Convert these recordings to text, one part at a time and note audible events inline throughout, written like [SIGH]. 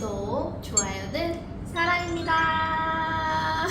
구독, 좋아요는 사랑입니다.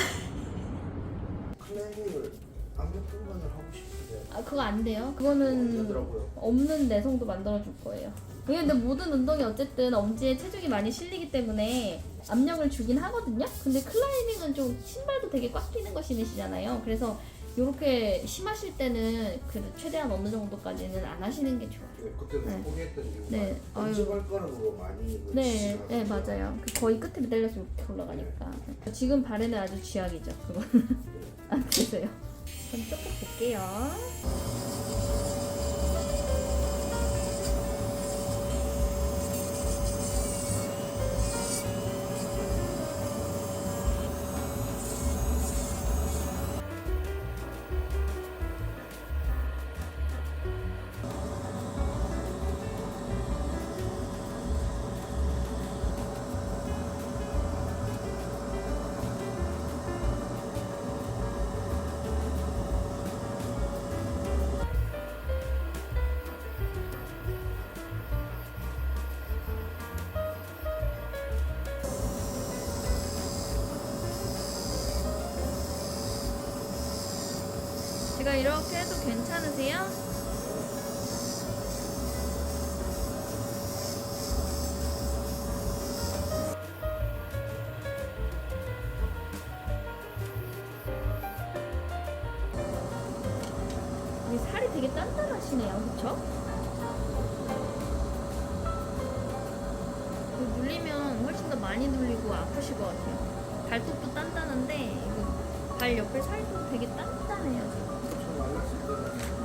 클라이밍을 안경 분간을 하고 싶은데 아 그거 안 돼요. 안 그거는 되더라고요. 없는 내성도 만들어 줄 거예요. 근데 모든 운동이 어쨌든 엄지에 체중이 많이 실리기 때문에 압력을 주긴 하거든요. 근데 클라이밍은 좀 신발도 되게 꽉 끼는 거 신으시잖아요. 그래서 이렇게 심하실 때는 그 최대한 어느 정도까지는 안 하시는 게 좋아요. 네, 그때도 네. 포기했던 이유가 네, 아유. 엄지발가락으로 많이 그 네, 네. 맞아요. 그 거의 끝에 매달려서 이렇게 올라가니까. 지금 발에는 아주 쥐약이죠. 그건 [LAUGHS] 안 되세요. 그럼 조금 볼게요. 제가 이렇게 해도 괜찮으세요? 이 살이 되게 단단하시네요, 그쵸? 눌리면 훨씬 더 많이 눌리고 아프실 것 같아요. 발톱도 단단한데 발 옆에 살도 되게 단단해요. 지금.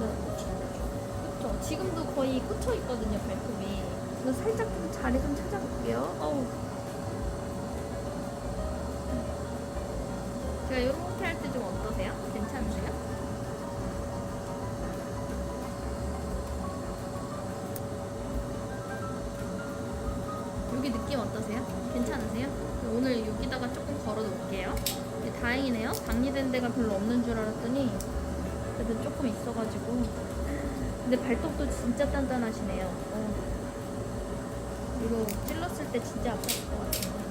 그쵸. 지금도 거의 꽂혀 있거든요, 발톱이. 그래서 살짝 좀 자리 좀 찾아볼게요. 어우. 제가 이렇게 할 때 좀 어떠세요? 괜찮으세요? 여기 느낌 어떠세요? 괜찮으세요? 오늘 여기다가 조금 걸어 놓을게요. 네, 다행이네요. 박리된 데가 별로 없는 줄 알았더니 그래도 조금 있어가지고. 근데 발톱도 진짜 단단하시네요. 어. 이거 찔렀을 때 진짜 아팠을 것 같아요.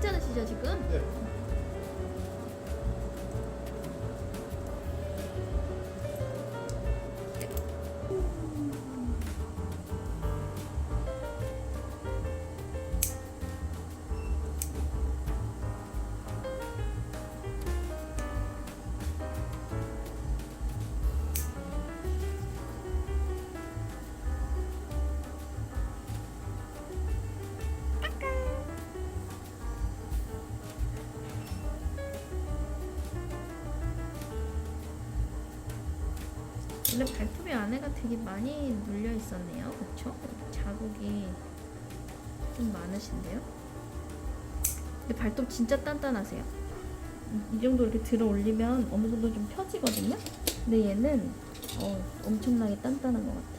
괜찮으시죠 지금? 네. 근데 발톱이 안에가 되게 많이 눌려 있었네요. 그쵸? 자국이 좀 많으신데요? 근데 발톱 진짜 단단하세요. 이- 이 정도 이렇게 들어 올리면 어느 정도 좀 펴지거든요? 근데 얘는 어, 엄청나게 단단한 것 같아요.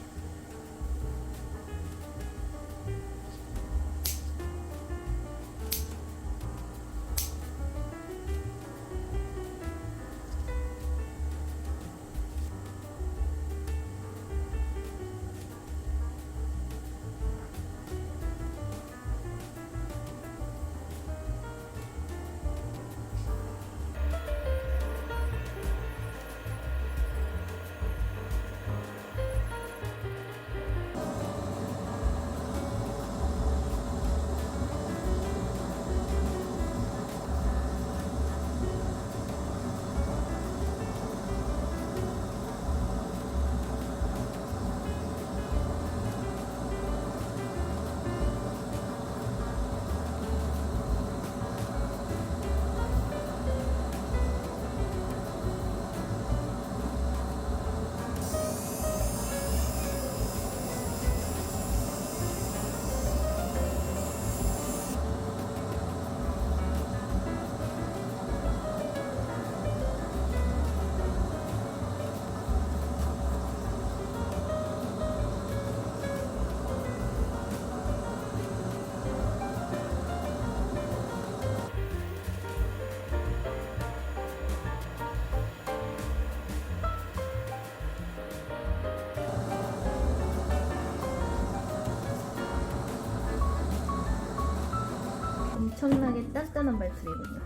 엄청나게 단단한 발톱이군요.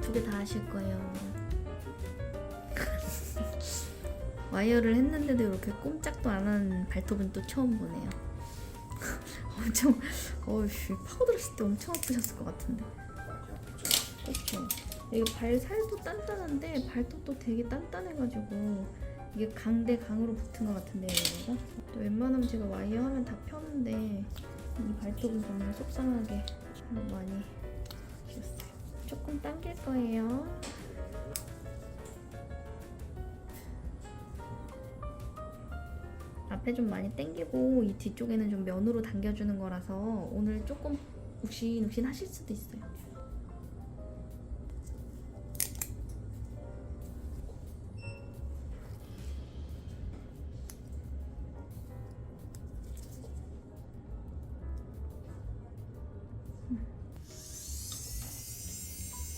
두 개다 하실 거예요. [LAUGHS] 와이어를 했는데도 이렇게 꼼짝도 안 하는 발톱은 또 처음 보네요. [LAUGHS] 엄청 어우씨 파고 들었을 때 엄청 아프셨을 것 같은데. 그렇죠. 이게 발 살도 단단한데 발톱도 되게 단단해가지고 이게 강 대 강으로 붙은 것 같은데요. 또 웬만하면 제가 와이어 하면 다 펴는데 이 발톱은 정말 속상하게 많이 주셨어요. 조금 당길 거예요. 앞에 좀 많이 당기고 이 뒤쪽에는 좀 면으로 당겨주는 거라서 오늘 조금 욱신욱신 하실 수도 있어요.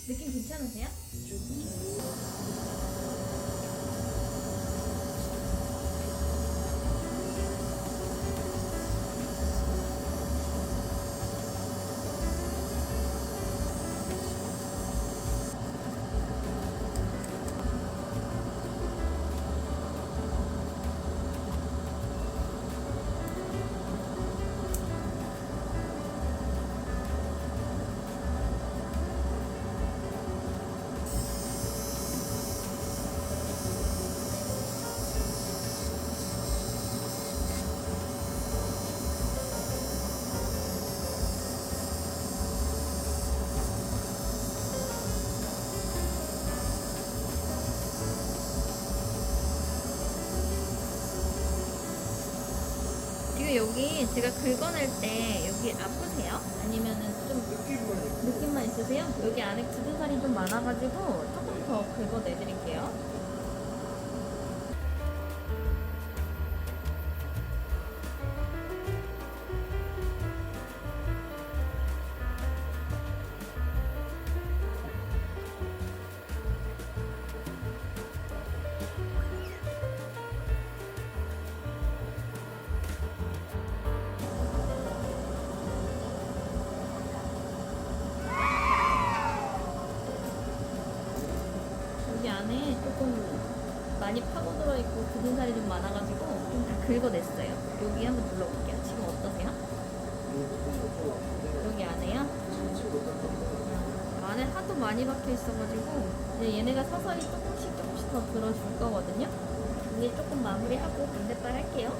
느낌 괜찮으세요? 여기 제가 긁어낼 때 여기 아프세요? 아니면은 좀 느낌만 있으세요? 여기 안에 굳은 살이 좀 많아가지고 조금 더 긁어내드릴게요. 안에 조금 많이 파고들어 있고 굳은 살이 좀 많아가지고 좀 다 긁어냈어요. 여기 한번 눌러볼게요. 지금 어떠세요? 여기 안에요? 안에 하도 많이 박혀 있어가지고 이제 얘네가 서서히 조금씩 조금씩 더 들어줄 거거든요. 이제 조금 마무리하고 반대발 할게요.